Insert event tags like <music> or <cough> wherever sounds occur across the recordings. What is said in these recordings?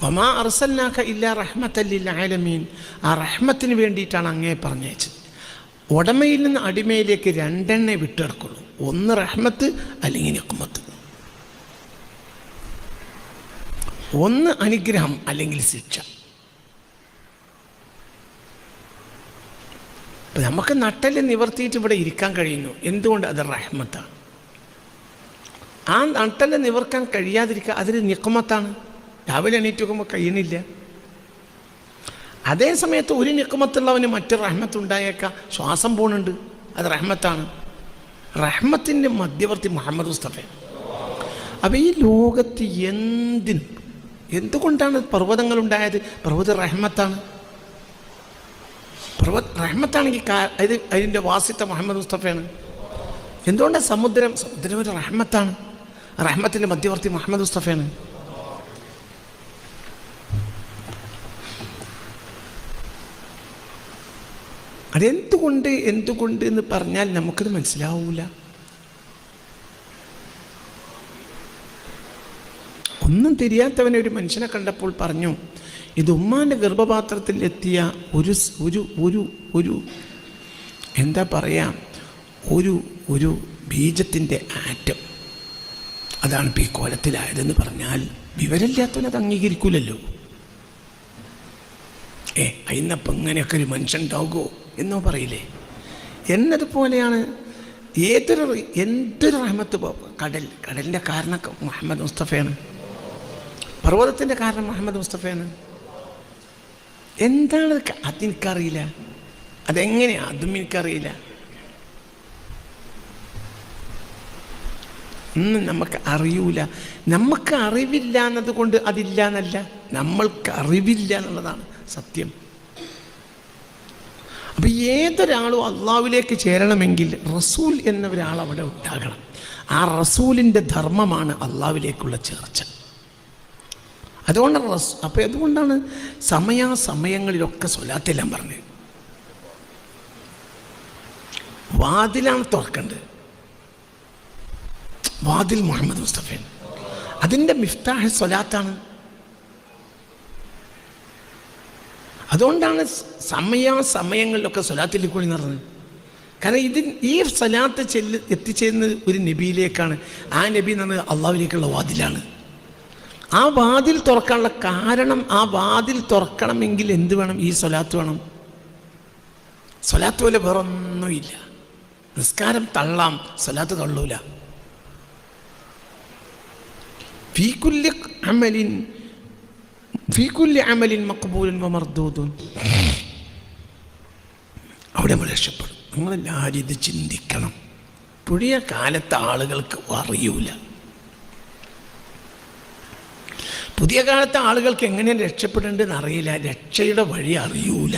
ഒമാ അർസല്ലാക്ക ഇല്ല റഹ്മത്തല്ലില്ല ആലമീൻ ആ റഹ്മത്തിന് വേണ്ടിയിട്ടാണ് അങ്ങേ പറഞ്ഞയച്ചത്. ഉടമയിൽ നിന്ന് അടിമയിലേക്ക് രണ്ടെണ്ണേ വിട്ടെടുക്കുള്ളൂ. ഒന്ന് റഹ്മത്ത് അല്ലെങ്കിൽ നിക്കുമത്ത്. ഒന്ന് അനുഗ്രഹം അല്ലെങ്കിൽ ശിക്ഷ. നമുക്ക് നട്ടൽ നിവർത്തിയിട്ട് ഇവിടെ ഇരിക്കാൻ കഴിയുന്നു. എന്തുകൊണ്ട് അത് റഹ്മത്താണ്? ആ നട്ടൽ നിവർക്കാൻ കഴിയാതിരിക്കുക അതിന് നിക്കുമത്താണ്? രാവിലെ എണീറ്റ് കഴിയണില്ല അതേ സമയത്ത് ഒരു നിക്കുമത്തുള്ളവന് മറ്റു റഹ്മത്തുണ്ടായേക്കാം. ശ്വാസം പോണുണ്ട്. അത് റഹ്മത്താണ്. റഹ്മത്തിന്റെ മധ്യവർത്തി മുഹമ്മദ് മുസ്തഫ. അപ്പം ഈ ലോകത്ത് എന്തിനും എന്തുകൊണ്ടാണ് പർവതങ്ങൾ ഉണ്ടായത് പർവത റഹ്മത്താണ്. പർവത റഹ്മത്താണെങ്കിൽ ഇത് അതിന്റെ വാസിത്ത മുഹമ്മദ് മുസ്തഫയാണ്. എന്തുകൊണ്ടാണ് സമുദ്രം സമുദ്രം ഒരു റഹ്മത്താണ്? റഹ്മത്തിന്റെ മധ്യവർത്തി മുഹമ്മദ് മുസ്തഫയാണ്. അതെന്തുകൊണ്ട് എന്തുകൊണ്ട് എന്ന് പറഞ്ഞാൽ നമുക്കത് മനസ്സിലാവൂല. ഒന്നും തിരിയാത്തവനെ ഒരു മനുഷ്യനെ കണ്ടപ്പോൾ പറഞ്ഞു ഇത് ഉമ്മാന്റെ ഗർഭപാത്രത്തിൽ എത്തിയ ഒരു ഒരു ഒരു ഒരു എന്താ പറയാ ഒരു ഒരു ബീജത്തിന്റെ ആറ്റം. അതാണ് ഇപ്പോൾ ഈ കോലത്തിലായതെന്ന് പറഞ്ഞാൽ വിവരമില്ലാത്തവനത് അംഗീകരിക്കൂലല്ലോ. ഏ അതിനപ്പം ഇങ്ങനെയൊക്കെ ഒരു മനുഷ്യൻ ഉണ്ടാവുമോ എന്നോ പറയില്ലേ? എന്നതുപോലെയാണ് ഏതൊരു എന്തൊരു റഹ്മത്ത് കടൽ കടലിന്റെ കാരണം മുഹമ്മദ് മുസ്തഫയാണ്. പർവതത്തിന്റെ കാരണം മുഹമ്മദ് മുസ്തഫയാണ്. എന്താണ് അതെനിക്കറിയില്ല അതെങ്ങനെയാണ് അതും എനിക്കറിയില്ല. ഒന്നും നമുക്ക് അറിയൂല. നമുക്ക് അറിവില്ല എന്നതുകൊണ്ട് അതില്ല എന്നല്ല നമ്മൾക്ക് അറിവില്ല എന്നുള്ളതാണ് സത്യം. അപ്പം ഏതൊരാളും അള്ളാവിലേക്ക് ചേരണമെങ്കിൽ റസൂൽ എന്ന ഒരാൾ അവിടെ ഉണ്ടാകണം. ആ റസൂലിന്റെ ധർമ്മമാണ് അള്ളാവിലേക്കുള്ള ചേർച്ച. അതുകൊണ്ട് റസ് അപ്പം അതുകൊണ്ടാണ് സമയാസമയങ്ങളിലൊക്കെ സ്വലാത്തെല്ലാം പറഞ്ഞത്. വാതിലാണ് തുറക്കേണ്ടത്. വാതിൽ മുഹമ്മദ് മുസ്തഫയാണ്. അതിന്റെ മിഫ്താഹ് സ്വലാത്താണ്. അതുകൊണ്ടാണ് സമയാസമയങ്ങളിലൊക്കെ സ്വലാത്തിൽ കൂടി നടന്നത്. കാരണം ഇത് ഈ സ്വലാത്ത് ചെല്ല് എത്തിച്ചേരുന്നത് ഒരു നബിയിലേക്കാണ്. ആ നബി എന്ന് പറഞ്ഞത് അള്ളാഹുലേക്കുള്ള വാതിലാണ്. ആ വാതിൽ തുറക്കാനുള്ള കാരണം ആ വാതിൽ തുറക്കണമെങ്കിൽ എന്ത് വേണം? ഈ സ്വലാത്ത് വേണം. സ്വലാത്ത് പോലെ വേറൊന്നുമില്ല. നിസ്കാരം തള്ളാം സ്വലാത്ത് തള്ളൂല. അമലിൻ മക്ബൂലൻ വമർദൂദുൻ അവിടെ നമ്മൾ രക്ഷപ്പെടും. നമ്മളെല്ലാവരും ഇത് ചിന്തിക്കണം. പുതിയ കാലത്തെ ആളുകൾക്ക് അറിയൂല. പുതിയ കാലത്തെ ആളുകൾക്ക് എങ്ങനെ രക്ഷപ്പെടേണ്ടതെന്ന് അറിയില്ല. രക്ഷയുടെ വഴി അറിയൂല.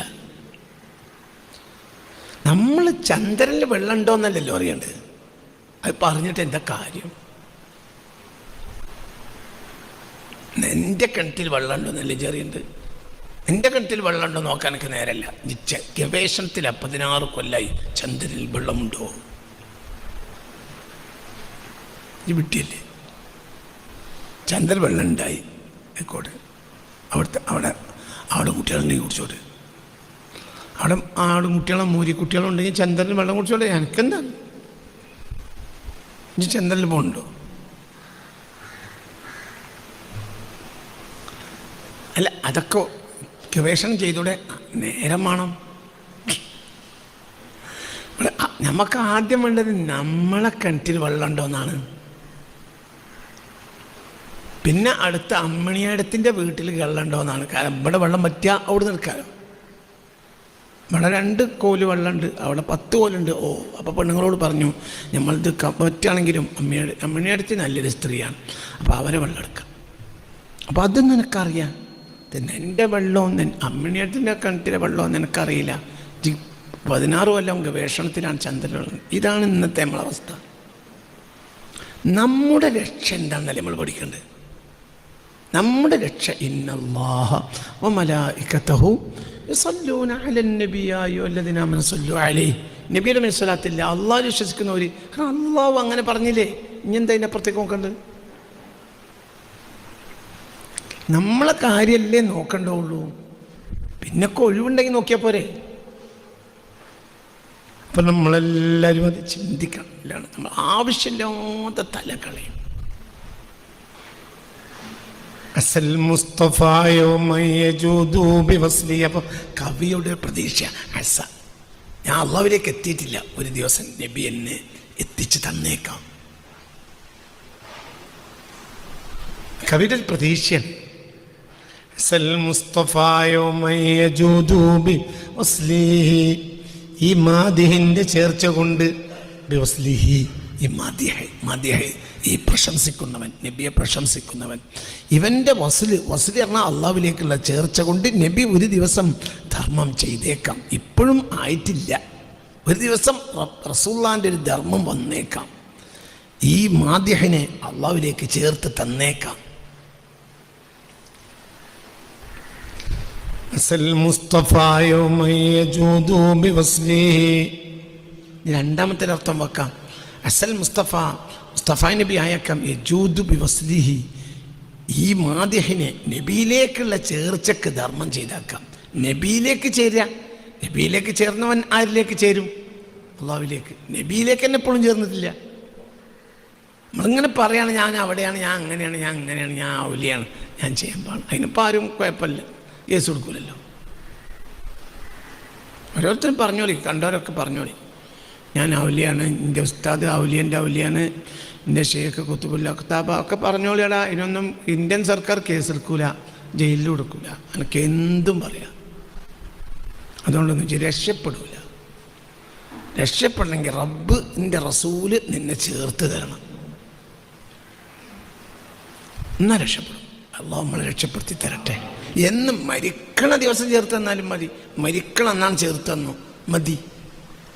നമ്മൾ ചന്ദ്രനിൽ വെള്ളമുണ്ടോ എന്നല്ലല്ലോ അറിയേണ്ടത്. അത് പറഞ്ഞിട്ട് എന്താ കാര്യം? എന്റെ കിണറ്റിൽ വെള്ളം ഉണ്ടോന്നല്ലേ ചെറിയുണ്ട് എന്റെ കിണറ്റിൽ വെള്ളം ഉണ്ടോ നോക്കാൻ എനിക്ക് നേരല്ല. ഗവേഷണത്തിൽ പതിനാറ് കൊല്ലായി ചന്ദ്രനിൽ വെള്ളമുണ്ടോ? ഈ വിട്ടിയല്ലേ ചന്ദ്രൻ വെള്ളം ഉണ്ടായി ആയിക്കോട്ടെ. അവിടുത്തെ അവിടെ അവിടെ കുട്ടികളുണ്ടെങ്കിൽ കുടിച്ചോട്ടെ. അവിടെ ആട് കുട്ടികളും മൂരി കുട്ടികളുണ്ടെങ്കിൽ ചന്ദ്രനിൽ വെള്ളം കുടിച്ചോട്ടെ. എനിക്കെന്താ ഇനി ചന്ദ്രനിൽ പോകുന്നുണ്ടോ അല്ല അതൊക്കെ ഗവേഷണം ചെയ്തൂടെ? നേരം വേണം. നമുക്ക് ആദ്യം വേണ്ടത് നമ്മളെ കിണറ്റിൽ വെള്ളം ഉണ്ടോന്നാണ്. പിന്നെ അടുത്ത അമ്മണിയടത്തിന്റെ വീട്ടിൽ വെള്ളം ഉണ്ടോന്നാണ്. കാരണം ഇവിടെ വെള്ളം പറ്റിയ അവിടെ നിൽക്കാമോ ഇവിടെ രണ്ട് കോൽ വെള്ളമുണ്ട് അവിടെ പത്ത് കോലുണ്ട്. ഓ അപ്പോൾ പെണ്ണുങ്ങളോട് പറഞ്ഞു നമ്മളിത് പറ്റുകയാണെങ്കിലും അമ്മയുടെ അമ്മണിയടത്തി നല്ലൊരു സ്ത്രീയാണ്. അപ്പോൾ അവരെ വെള്ളം എടുക്കാം. അപ്പോൾ അത് നിനക്കറിയാം. എന്റെ വെള്ളവും അമ്മിണിയത്തിന്റെ കിണറ്റിലെ വെള്ളവും നിനക്കറിയില്ല. ജി പതിനാറ് കൊല്ലം ഗവേഷണത്തിലാണ് ചന്ദ്രൻ ഇതാണ് ഇന്നത്തെ നമ്മളെ അവസ്ഥ. നമ്മുടെ ലക്ഷ്യം എന്താണെന്നല്ലേ നമ്മൾ പഠിക്കേണ്ടത്? നമ്മുടെ രക്ഷ നബിയുടെ അള്ളാഹ് വിശ്വസിക്കുന്നവർ അള്ളാഹു അങ്ങനെ പറഞ്ഞില്ലേ? ഇനി എന്താ അതിന്റെ അപ്പുറത്തേക്ക് നോക്കേണ്ടത്? നമ്മളെ കാര്യമല്ലേ നോക്കണ്ടുള്ളൂ പിന്നെ ഒഴിവുണ്ടെങ്കിൽ നോക്കിയാൽ പോരെ. അപ്പം നമ്മളെല്ലാവരും അത് ചിന്തിക്കണം. നമ്മൾ ആവശ്യമില്ലാത്ത തല കളയും അസൽ മുസ്തഫായോ അപ്പം കവിയുടെ പ്രതീക്ഷ അസ. ഞാൻ അള്ളാവിലേക്ക് എത്തിയിട്ടില്ല. ഒരു ദിവസം നബി എന്നെ എത്തിച്ചു തന്നേക്കാം. കവിയുടെ പ്രതീക്ഷയാണ്. ഈ മാദിഹിന്റെ ചേർച്ച കൊണ്ട് ഈ ഈ പ്രശംസിക്കുന്നവൻ നബിയെ പ്രശംസിക്കുന്നവൻ. ഇവന്റെ വസുൽ വസുൽ പറഞ്ഞാൽ അള്ളാവിലേക്കുള്ള ചേർച്ച കൊണ്ട് നബി ഒരു ദിവസം ധർമ്മം ചെയ്തേക്കാം. ഇപ്പോഴും ആയിട്ടില്ല. ഒരു ദിവസം റസൂള്ളാന്റെ ഒരു ധർമ്മം വന്നേക്കാം. ഈ മാദ്യഹിനെ അള്ളാവിലേക്ക് ചേർത്ത് തന്നേക്കാം. രണ്ടാമത്തെ അർത്ഥം വെക്കാം. അസൽ മുസ്തഫ മുസ്തഫ നബി ആയക്കാം യജൂദു ബി വസ്ലിഹി ഈ മാദിഹിനെ നബിയിലേക്കുള്ള ചേർച്ചക്ക് ധർമ്മം ചെയ്താക്കാം. നബിയിലേക്ക് ചേരുക. നബിയിലേക്ക് ചേർന്നവൻ ആരിലേക്ക് ചേരും? അള്ളാവിലേക്ക് നബിയിലേക്ക് തന്നെ എപ്പോഴും ചേർന്നിട്ടില്ല. നമ്മളിങ്ങനെ പറയാണ് ഞാൻ അവിടെയാണ് ഞാൻ അങ്ങനെയാണ് ഞാൻ അങ്ങനെയാണ് ഞാൻ ഔലിയാണ് ഞാൻ ചെയ്യാൻ പാടും അതിനിപ്പോൾ ആരും കുഴപ്പമില്ല. കേസ് കൊടുക്കൂലല്ലോ. ഓരോരുത്തരും പറഞ്ഞോളി കണ്ടവരൊക്കെ പറഞ്ഞോളി. ഞാൻ ഔലിയാണ് എന്റെ ഉസ്താദ് ഔലിയന്റെ ഔലിയാണ് എന്റെ ഷെയ്ഖ് കുത്തുബുല്ല കുത്താബ ഒക്കെ പറഞ്ഞോളിയടാ. ഇതിനൊന്നും ഇന്ത്യൻ സർക്കാർ കേസ് എടുക്കൂല ജയിലിൽ കൊടുക്കൂല എനിക്ക് എന്തും പറയാം. അതുകൊണ്ടൊന്നും ചെയ്ത് രക്ഷപ്പെടൂല. രക്ഷപ്പെടണമെങ്കിൽ റബ്ബ് എന്റെ റസൂൽ നിന്നെ ചേർത്ത് തരണം. എന്നാൽ രക്ഷപ്പെടും? അള്ളാഹ് നമ്മളെ രക്ഷപ്പെടുത്തി തരട്ടെ. എന്ന് മരിക്കണ ദിവസം ചേർത്ത് തന്നാലും മതി. മരിക്കണം എന്നാണ് ചേർത്ത് തന്നു. മതി.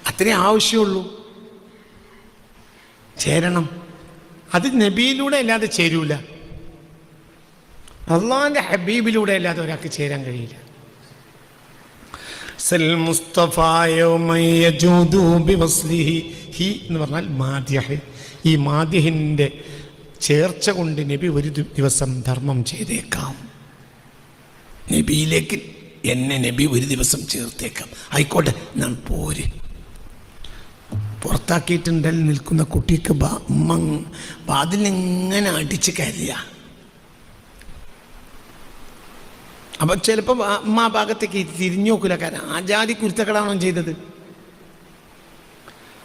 അത്രേ ആവശ്യമുള്ളൂ. ചേരണം. അത് നബിയിലൂടെ അല്ലാതെ ചേരൂല. അള്ളാഹിന്റെ ഹബീബിലൂടെ അല്ലാതെ ഒരാൾക്ക് ചേരാൻ കഴിയില്ല. സൽ ഹി എന്ന് പറഞ്ഞാൽ മാദ്യഹ്. ഈ മാദ്യഹിന്റെ ചേർച്ച കൊണ്ട് നബി ഒരു ദിവസം ധർമ്മം ചെയ്തേക്കാം. നബിയിലേക്ക് എന്നെ നബി ഒരു ദിവസം ചേർത്തേക്കാം. ആയിക്കോട്ടെ ഞാൻ പോര്. പുറത്താക്കിയിട്ടുണ്ടെങ്കിൽ നിൽക്കുന്ന കുട്ടിക്ക് വാതിലിങ്ങനെ അടിച്ച് കരുക അപ്പം ചിലപ്പോൾ അമ്മ ആ ഭാഗത്തേക്ക് തിരിഞ്ഞു നോക്കില്ല കാരണം ആജാതി കുരുത്തക്കടാണോ ചെയ്തത്?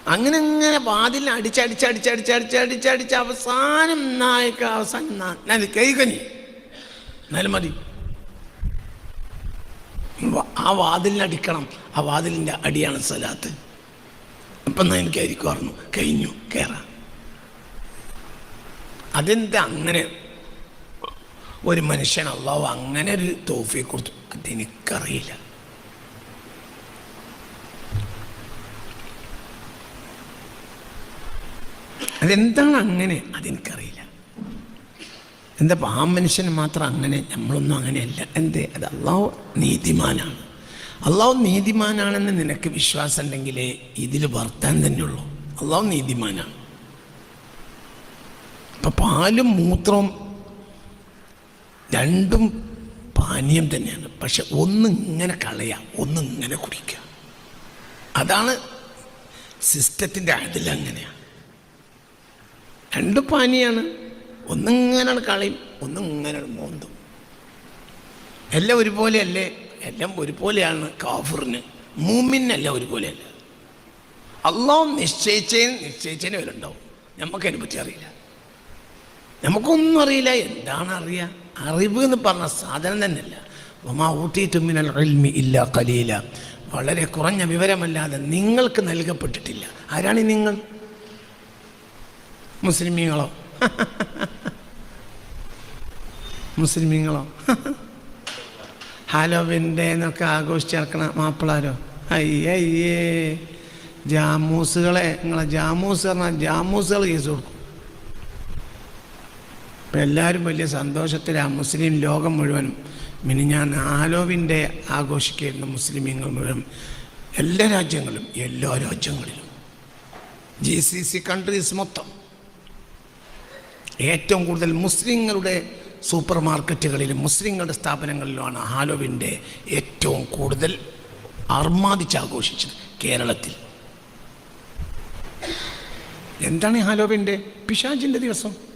അങ്ങനെ അങ്ങനെ വാതിൽ അടിച്ചടിച്ചടിച്ചടിച്ചടിച്ചടിച്ചടിച്ച് അവസാനം നായക അവസാനം കൈകനി എന്നാലും മതി. ആ വാതിലിനടിക്കണം ആ വാതിലിന്റെ അടിയാണ് സ്ഥലത്ത് അപ്പം എനിക്കായിരിക്കും അറിഞ്ഞു. കഴിഞ്ഞു. കയറാം അതെന്താ അങ്ങനെ? ഒരു മനുഷ്യൻ അള്ളാഹു അങ്ങനെ ഒരു തോഫിയെ കൊടുത്തു. അതെനിക്കറിയില്ല അതെന്താണ് അങ്ങനെ? അതെനിക്കറിയില്ല. എന്താ ആ മനുഷ്യന് മാത്രം അങ്ങനെ നമ്മളൊന്നും അങ്ങനെയല്ല. എന്തേ? അത് അള്ളാഹു നീതിമാനാണ്. അള്ളാഹു നീതിമാനാണെന്ന് നിനക്ക് വിശ്വാസം ഉണ്ടെങ്കിലേ ഇതിൽ വർത്താൻ തന്നെയുള്ളൂ. അള്ളാഹു നീതിമാനാണ്. അപ്പം പാലും മൂത്രവും രണ്ടും പാനീയം തന്നെയാണ്. പക്ഷെ ഒന്ന് ഇങ്ങനെ കളയാം ഒന്ന് ഇങ്ങനെ കുടിക്കുക അതാണ് സിസ്റ്റത്തിന്റെ അതിലങ്ങനെയാണ് രണ്ട് പാനിയാണ്. ഒന്നിങ്ങനെ കളയും ഒന്നിങ്ങനെ മോന്തും. എല്ലാം ഒരുപോലെയല്ലേ? എല്ലാം ഒരുപോലെയാണ് കാഫറിന്. മൂമിനെല്ലാം ഒരുപോലെയല്ല. അള്ളാഹ് നിശ്ചയിച്ചതിന് നിശ്ചയിച്ചതിന് വരുണ്ടാവും നമുക്കതിനെ പറ്റി അറിയില്ല. നമുക്കൊന്നും അറിയില്ല എന്താണ് അറിയുക അറിവ് എന്ന് പറഞ്ഞ സാധനം തന്നെയല്ല. ഒമാ ഊട്ടിയിട്ടുമിനൽ അൽമി ഇല്ല കലീല വളരെ കുറഞ്ഞ വിവരമല്ലാതെ നിങ്ങൾക്ക് നൽകപ്പെട്ടിട്ടില്ല. ആരാണ് നിങ്ങൾ? മുസ്ലിമീങ്ങളോ? <laughs> മുസ്ലിമീങ്ങളോ? <laughs> ഹാലോവിന്റെ എന്നൊക്കെ ആഘോഷിച്ച് നടക്കണ മാപ്പിളാരോ? അയ്യേ ജാമൂസുകളെ നിങ്ങളെ ജാമൂസ് പറഞ്ഞാൽ ജാമൂസുകൾ കേസ് കൊടുക്കും. ഇപ്പം എല്ലാവരും വലിയ സന്തോഷത്തിലാണ് മുസ്ലിം ലോകം മുഴുവനും. പിന്നെ ഞാൻ ആലോവിന്റെ ആഘോഷിക്കായിരുന്നു മുസ്ലിമീങ്ങൾ മുഴുവൻ എല്ലാ രാജ്യങ്ങളും എല്ലാ രാജ്യങ്ങളിലും. ജി സി സി കൺട്രീസ് മൊത്തം. ഏറ്റവും കൂടുതൽ മുസ്ലിങ്ങളുടെ സൂപ്പർ മാർക്കറ്റുകളിലും മുസ്ലിങ്ങളുടെ സ്ഥാപനങ്ങളിലുമാണ് ഹാലോവിന്റെ ഏറ്റവും കൂടുതൽ അർമാദിച്ച് ആഘോഷിച്ചത് കേരളത്തിൽ. എന്താണ് ഈ ഹാലോവിന്റെ പിശാജിന്റെ ദിവസം?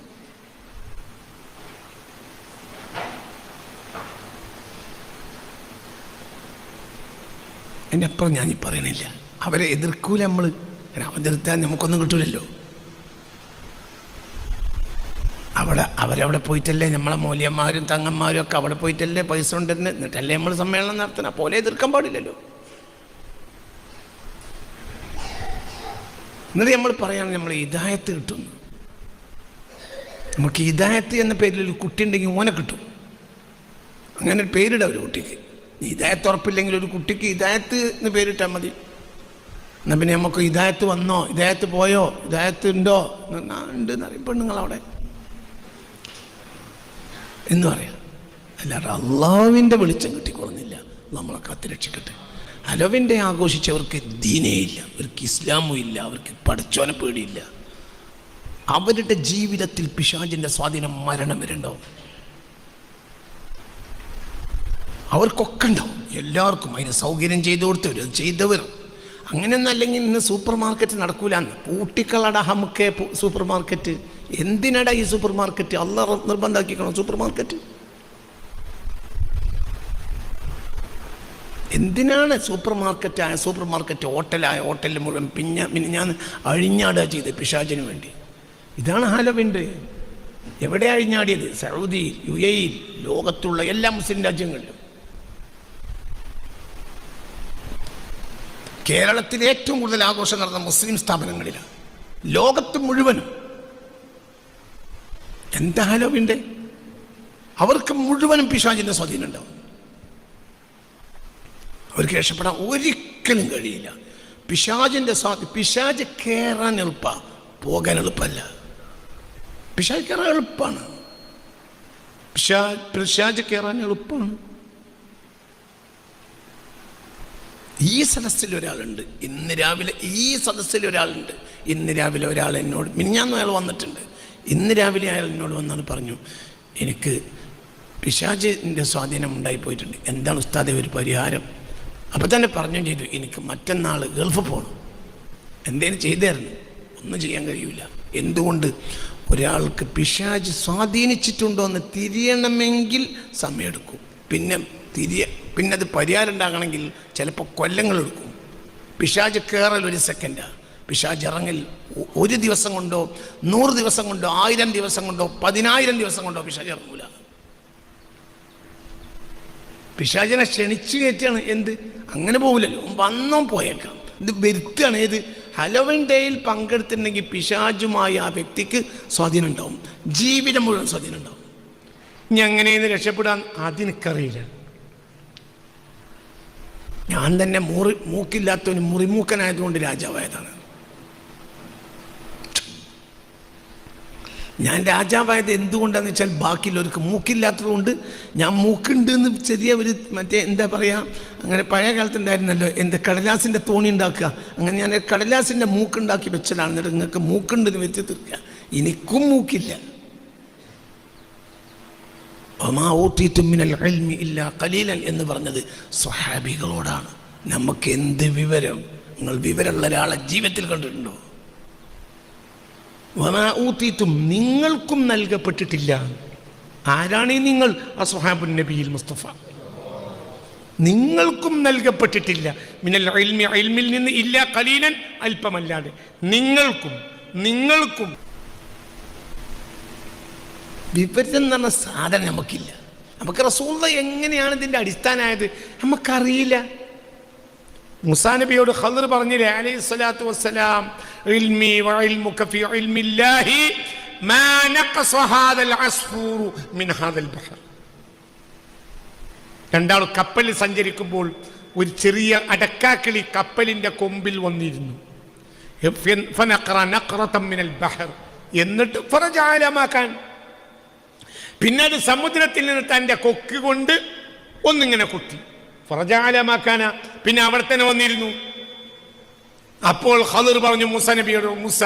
എന്നെപ്പുറം അപ്പുറം ഞാൻ പറയണില്ല. അവരെ എതിർക്കൂല നമ്മൾ എതിർത്താൽ നമുക്കൊന്നും കിട്ടൂലല്ലോ. അവിടെ അവരവിടെ പോയിട്ടല്ലേ? നമ്മളെ മൂല്യന്മാരും തങ്ങന്മാരും ഒക്കെ അവിടെ പോയിട്ടല്ലേ പൈസ ഉണ്ടെന്ന് എന്നിട്ടല്ലേ നമ്മൾ സമ്മേളനം നടത്തണം പോലെ എതിർക്കാൻ പാടില്ലല്ലോ. എന്നിട്ട് നമ്മൾ പറയാണ് നമ്മൾ ഇതായത്ത് കിട്ടുന്നു. നമുക്ക് ഇതായത്ത് എന്ന പേരിൽ ഒരു കുട്ടി ഉണ്ടെങ്കിൽ ഓനെ കിട്ടും. അങ്ങനെ പേരിട ഒരു കുട്ടിക്ക്. ഇതായത്ത് ഉറപ്പില്ലെങ്കിൽ ഒരു കുട്ടിക്ക് ഇതായത്ത് എന്ന് പേരിട്ടാൽ മതി. എന്നാൽ പിന്നെ നമുക്ക് ഇതായത്ത് വന്നോ? ഇതായത്ത് പോയോ? ഇതായത്ത് ഉണ്ടോ? ഉണ്ട് എന്നറിയും പെണ്ണുങ്ങളവിടെ. എന്ന് പറയാം. അല്ലാതെ അള്ളാവിന്റെ വെളിച്ചം കിട്ടിക്കൊള്ളുന്നില്ല നമ്മളെ കാത്തിരക്ഷിക്കട്ടെ അലവിന്റെ ആഘോഷിച്ചവർക്ക് ദീനേ ഇല്ല. അവർക്ക് ഇസ്ലാമും ഇല്ല. അവർക്ക് പഠിച്ചോനെ പേടിയില്ല. അവരുടെ ജീവിതത്തിൽ പിശാചിന്റെ സ്വാധീനം മരണം വരെ അവർക്കൊക്കെ ഉണ്ടാവും. എല്ലാവർക്കും അതിന് സൗകര്യം ചെയ്തു കൊടുത്തവർ അത് ചെയ്തവർ അങ്ങനെയൊന്നല്ലെങ്കിൽ ഇന്ന് സൂപ്പർ മാർക്കറ്റ് നടക്കൂലെന്ന്. പൂട്ടിക്കളട ഹമുക്കെ സൂപ്പർ മാർക്കറ്റ് എന്തിനടാ ഈ സൂപ്പർ മാർക്കറ്റ് അല്ല നിർബന്ധമാക്കിക്കണം സൂപ്പർ മാർക്കറ്റ് എന്തിനാണ് സൂപ്പർ ആയ സൂപ്പർ മാർക്കറ്റ് ഹോട്ടലായ ഹോട്ടലിൽ മുഴുവൻ പിന്നെ പിന്നെ ഞാൻ അഴിഞ്ഞാടുക ചെയ്ത് പിശാചിന് വേണ്ടി? ഇതാണ് ഹാലവിന്റെ എവിടെ അഴിഞ്ഞാടിയത്? സൗദി യു എയിൽ ലോകത്തുള്ള എല്ലാ മുസ്ലിം രാജ്യങ്ങളിലും. കേരളത്തിൽ ഏറ്റവും കൂടുതൽ ആഘോഷം നടന്ന മുസ്ലിം സ്ഥാപനങ്ങളിലാണ്. ലോകത്ത് മുഴുവനും എന്താ പിന്നെ അവർക്ക് മുഴുവനും പിശാചിന്റെ സ്വാധീനം ഉണ്ടാവും അവർക്ക് രക്ഷപ്പെടാൻ ഒരിക്കലും കഴിയില്ല. പിശാചിന്റെ സ്വാധീ പിശാജ് കയറാൻ എളുപ്പ പോകാൻ എളുപ്പമല്ല. പിശാജ് കയറാൻ എളുപ്പമാണ്. പിശാജ് പിശാജ് കയറാൻ എളുപ്പമാണ്. ഈ സദസ്സിൽ ഒരാളുണ്ട് ഇന്ന് രാവിലെ ഈ സദസ്സിൽ ഒരാളുണ്ട് ഇന്ന് രാവിലെ ഒരാൾ എന്നോട് മിനിഞ്ഞാന്ന് അയാൾ വന്നിട്ടുണ്ട്. ഇന്ന് രാവിലെ അയാൾ എന്നോട് വന്നാണ് പറഞ്ഞു എനിക്ക് പിശാചിന്റെ സ്വാധീനം ഉണ്ടായിപ്പോയിട്ടുണ്ട് എന്താണ് ഉസ്താദെ ഒരു പരിഹാരം? അപ്പോൾ തന്നെ പറഞ്ഞു ചെയ്തു എനിക്ക് മറ്റന്നാൾ ഗൾഫ് പോകണം എന്തേലും ചെയ്തായിരുന്നു. ഒന്നും ചെയ്യാൻ കഴിയില്ല എന്തുകൊണ്ട്? ഒരാൾക്ക് പിശാജ് സ്വാധീനിച്ചിട്ടുണ്ടോ എന്ന് തിരിയണമെങ്കിൽ സമയമെടുക്കും. പിന്നെ തിരിയ പിന്നെ അത് പരിഹാരം ഉണ്ടാകണമെങ്കിൽ ചിലപ്പോൾ കൊല്ലങ്ങളെടുക്കും. പിശാജ് കയറൽ ഒരു സെക്കൻഡാണ് പിശാജ് ഇറങ്ങിൽ ഒരു ദിവസം കൊണ്ടോ നൂറ് ദിവസം കൊണ്ടോ ആയിരം ദിവസം കൊണ്ടോ പതിനായിരം ദിവസം കൊണ്ടോ പിശാജ് ഇറങ്ങൂല. പിശാചിനെ ക്ഷണിച്ചു കയറ്റാണ്. എന്ത്? അങ്ങനെ പോകില്ലല്ലോ വന്നോ പോയേക്കാം. ഇത് വരുത്തുകയാണ് ഏത്? ഹലോവിൻ ഡേയിൽ പങ്കെടുത്തിട്ടുണ്ടെങ്കിൽ പിശാചുമായി ആ വ്യക്തിക്ക് സ്വാധീനം ഉണ്ടാവും. ജീവിതം മുഴുവൻ സ്വാധീനം ഉണ്ടാവും. ഇനി അങ്ങനെയെന്ന് രക്ഷപ്പെടാൻ? അതിനക്കറിയില്ല. ഞാൻ തന്നെ മുറി മൂക്കില്ലാത്തവന് മുറിമൂക്കനായതുകൊണ്ട് രാജാവായതാണ്. ഞാൻ രാജാവായത് എന്തുകൊണ്ടാന്ന് വെച്ചാൽ ബാക്കിയുള്ളവർക്ക് മൂക്കില്ലാത്തതുകൊണ്ട് ഞാൻ മൂക്കുണ്ട് എന്ന് ചെറിയ ഒരു മറ്റേ എന്താ പറയുക അങ്ങനെ പഴയ കാലത്ത് ഉണ്ടായിരുന്നല്ലോ എന്ത് കടലാസിന്റെ തോണി ഉണ്ടാക്കുക. അങ്ങനെ ഞാൻ കടലാസിന്റെ മൂക്കുണ്ടാക്കി വെച്ചതാണ് എന്നിട്ട് നിങ്ങൾക്ക് മൂക്കുണ്ടെന്ന് വെച്ച് തീർക്കുക. എനിക്കും മൂക്കില്ല. കലീലൻ എന്ന് പറഞ്ഞത് സ്വഹാബികളോടാണ്. നമുക്ക് എന്ത് വിവരം? നിങ്ങൾ വിവരമുള്ള ഒരാളെ ജീവിതത്തിൽ കണ്ടിട്ടുണ്ടോ? വമാ ഊത്തീത്തും നിങ്ങൾക്കും നൽകപ്പെട്ടിട്ടില്ല. ആരാണ് ഈ നിങ്ങൾ? അസ്ഹാബുൻ നബിയിൽ മുസ്തഫ. നിങ്ങൾക്കും നൽകപ്പെട്ടിട്ടില്ല. മിനൽ ഇൽമി ഇൽമിൽ നിന്ന് ഇല്ല കലീനൻ അല്പമല്ലാതെ. നിങ്ങൾക്കും നിങ്ങൾക്കും. വിപരീതം എന്ന് പറഞ്ഞ സാധനം നമുക്കില്ല. നമുക്ക് റസൂള്ള എങ്ങനെയാണ് ഇതിന്റെ അടിസ്ഥാനമായത്? നമുക്കറിയില്ല. മുസാ നബിയോട് ഖദർ പറഞ്ഞില്ലേ അലൈഹി സ്വലാത്തു വസ്സലാം ഇൽമി في علم الله മാ നഖസ ഹാദൽ العصفور മിൻ ഹാദൽ ബഹർ. രണ്ടാൾ കപ്പലിൽ സഞ്ചരിക്കുമ്പോൾ ഒരു ചെറിയ അടക്കാക്കിളി കപ്പലിന്റെ കൊമ്പിൽ വന്നിരുന്നു. എന്നിട്ട് ഫറജാലമാക്കാൻ പിന്നെ അത് സമുദ്രത്തിൽ നിന്ന് തന്റെ കൊക്ക് കൊണ്ട് ഒന്നിങ്ങനെ കുത്തി. ഫറജാലമാക്കാന പിന്നെ അവിടെ തന്നെ വന്നിരുന്നു. അപ്പോൾ ഖദർ പറഞ്ഞു മുസ നബിയോട് മുസ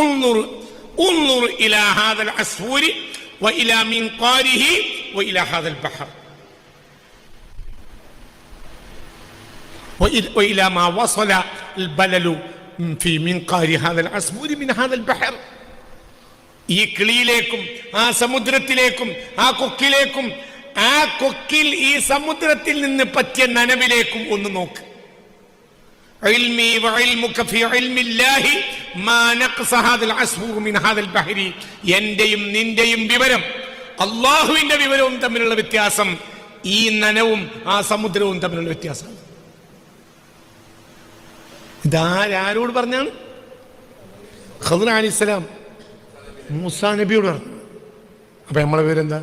ഉള്ളുർ ഉള്ളുർ ഇലാ ഹാദൽ അസ്ഫൂരി وإلى منقاره وإلى هذا البحر وإلى وإلى ما وصل البلل في منقار هذا العصفور من هذا البحر ഈ കിളിയിലേക്കും ആ സമുദ്രത്തിലേക്കും ആ കൊക്കിലേക്കും ആ കൊക്കിൽ ഈ സമുദ്രത്തിൽ നിന്ന് പറ്റിയ നനവിലേക്കും ഒന്ന് നോക്ക് علمي وعلمك في علم الله ما نقص هذا العصفور من هذا البحر എന്റെയും നിന്റെയും വിവരം അള്ളാഹുവിന്റെ വിവരവും തമ്മിലുള്ള വ്യത്യാസം ഈ നനവും ആ സമുദ്രവും തമ്മിലുള്ള വ്യത്യാസം ഇതാരോട് പറഞ്ഞാണ് ഖദർ അലിസ്ലാം മൂസാ നബിയോട് പറഞ്ഞു അപ്പൊ നമ്മളെ വിവരം എന്താ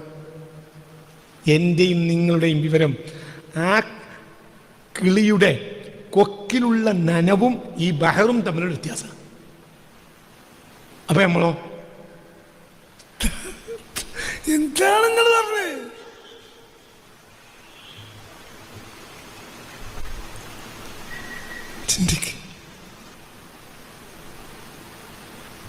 എന്റെയും നിങ്ങളുടെയും വിവരം ആ കിളിയുടെ കൊക്കിലുള്ള നനവും ഈ ബഹറും തമ്മിലുള്ള വ്യത്യാസം അപ്പൊ നമ്മളോ എന്താണ് നിങ്ങൾ പറഞ്ഞത് ചിന്തിക്ക്.